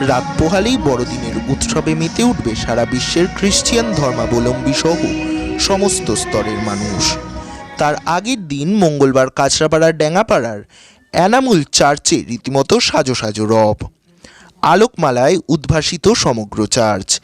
রাত পোহালেই বড়দিনের উৎসবে মেতে উঠবে সারা বিশ্বের খ্রিস্টিয়ান ধর্মাবলম্বী সহ সমস্ত স্তরের মানুষ। তার আগের দিন মঙ্গলবার কাঁচরাপাড়ার ড্যাঙাপাড়ার অ্যানামুল চার্চে রীতিমতো সাজো সাজো রব। আলোকমালায় উদ্ভাসিত সমগ্র চার্চ।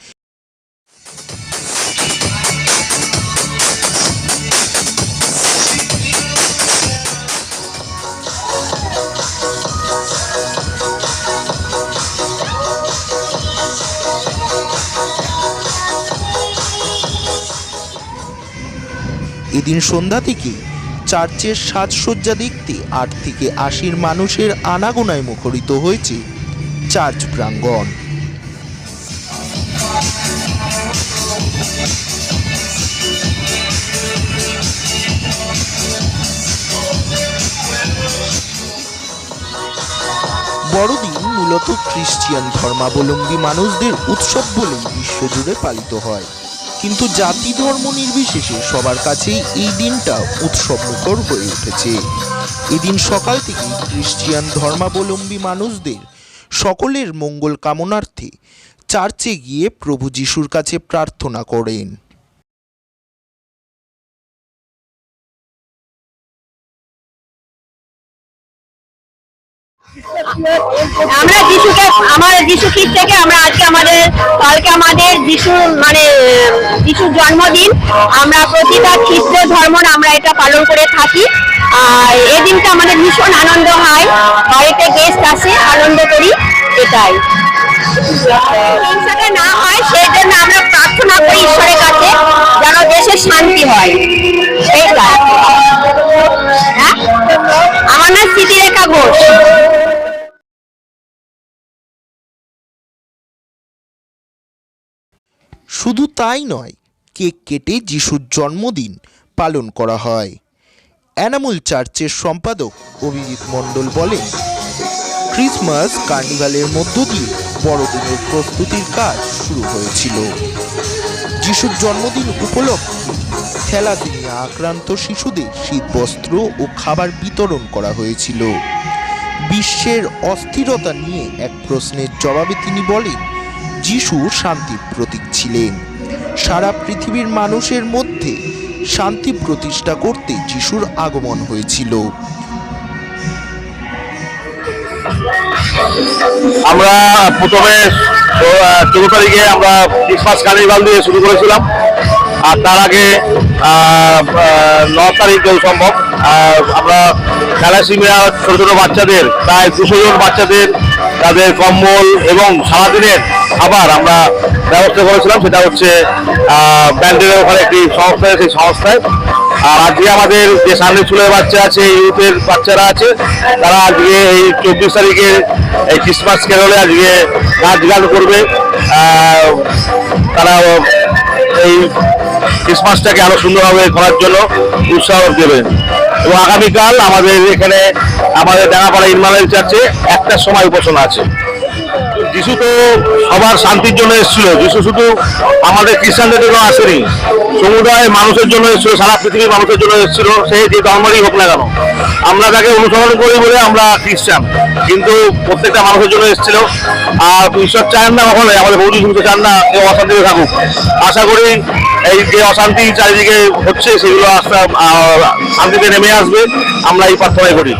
এদিন সন্ধ্যা থেকে চার্চের সাজসজ্জা দেখতে আট থেকে আশির মানুষের আনাগোনায় মুখরিত হয়েছে চার্চ প্রাঙ্গণ। বড়দিন মূলত খ্রিস্টিয়ান ধর্মাবলম্বী মানুষদের উৎসব বলেই বিশ্বজুড়ে পালিত হয়। কিন্তু জাতি ধর্ম নির্বিশেষে সবার কাছেই এই দিনটা উৎসব মুখর হয়ে উঠেছে। এদিন সকাল থেকেই খ্রিস্টিয়ান ধর্মাবলম্বী মানুষদের সকলের মঙ্গল কামনার্থে চার্চে গিয়ে প্রভু যিশুর কাছে প্রার্থনা করেন। আমরা যিশুকে আমার যিশু খ্রিস্ট থেকে আমরা আজকে আমাদের কালকে আমাদের যিশু মানে যিশুর জন্মদিন আমরা প্রতিটা খ্রিস্ট ধর্ম আমরা এটা পালন করে থাকি। আর এই দিনটা আমাদের ভীষণ আনন্দ হয় বাড়িতে গেস্ট আসে আনন্দ করি এটাই। হিংসাটা না হয় সেই জন্য আমরা প্রার্থনা শুধু তাই নয়, কেক কেটে যিশুর জন্মদিন পালন করা হয়। অ্যানামুল চার্চের সম্পাদক অভিজিৎ মণ্ডল বলেন, ক্রিসমাস কার্নিভালের মধ্য দিয়ে বড়দিনের প্রস্তুতির কাজ শুরু হয়েছিল। যিশুর জন্মদিন উপলক্ষে থ্যালাসেমিয়া আক্রান্ত শিশুদের শীতবস্ত্র ও খাবার বিতরণ করা হয়েছিল। বিশ্বের অস্থিরতা নিয়ে এক প্রশ্নের জবাবে তিনি বলেন যিশু শান্তির প্রতীক ছিলেন। সারা পৃথিবীর মানুষের মধ্যে শান্তি প্রতিষ্ঠা করতে যিশুর আগমন হয়েছিল। আমরা প্রথমে চোদ্দ তারিখে আমরা ক্রিসমাস কার্নিভাল দিয়ে শুরু করেছিলাম। আর তার আগে ন তারিখ সম্ভব আমরা থ্যালাসিমিয়া ছোট ছোট বাচ্চাদের, প্রায় দুশো জন বাচ্চাদের তাদের কম্বল এবং সারাদিনের খাবার আমরা ব্যবস্থা করেছিলাম, সেটা হচ্ছে ব্যান্ডের ওখানে একটি সংস্থা সেই সংস্থায়। আর আজকে আমাদের যে সামনে চুলের বাচ্চা আছে ইউথের বাচ্চারা আছে, তারা আজকে এই চব্বিশ তারিখে এই ক্রিসমাস কেরলে আজকে নাচ গান করবে। তারা এই ক্রিসমাসটাকে আরও সুন্দরভাবে করার জন্য উৎসাহ দেবে এবং আগামীকাল আমাদের এখানে আমাদের ডাঙাপাড়া ইনমালের চার্চে একটার সময় উপাসনা আছে। যিশু তো সবার শান্তির জন্য এসেছিল। যিশু শুধু আমাদের খ্রিস্টানদের জন্য আসেনি, সমুদায় মানুষের জন্য এসেছিল, সারা পৃথিবীর মানুষের জন্য এসেছিল, সে যে ধর্মেরই হোক না কেন। আমরা তাকে অনুসরণ করি বলে আমরা খ্রিস্টান, কিন্তু প্রত্যেকটা মানুষের জন্য এসেছিল। আর ঈশ্বর চান না কখনো আমাদের বৌদি শুনতে চান না কেউ অশান্তিতে থাকুক। আশা করি এই যে অশান্তি চারিদিকে হচ্ছে, সেগুলো আস্তে শান্তিতে নেমে আসবে। আমরা এই প্রার্থনাই করি।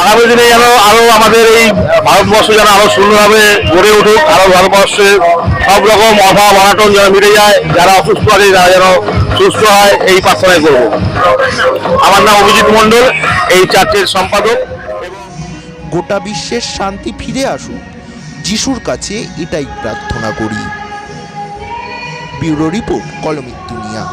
আগামী দিনে যেন আরও আমাদের এই ভারতবর্ষ যেন আরও সুন্দরভাবে গড়ে উঠুক, আরও ভারতবর্ষে সব রকম অভাব, অনাটন যেন মিটে যায়, যারা অসুস্থ আছে তারা যেন সুস্থ হয়, এই প্রার্থনাই করব। আমার নাম অভিজিৎ মণ্ডল, এই চার্চের সম্পাদক। গোটা বিশ্বের শান্তি ফিরে আসুক, যিশুর কাছে এটাই প্রার্থনা করি। ব্যুরো রিপোর্ট কলমিক দুনিয়া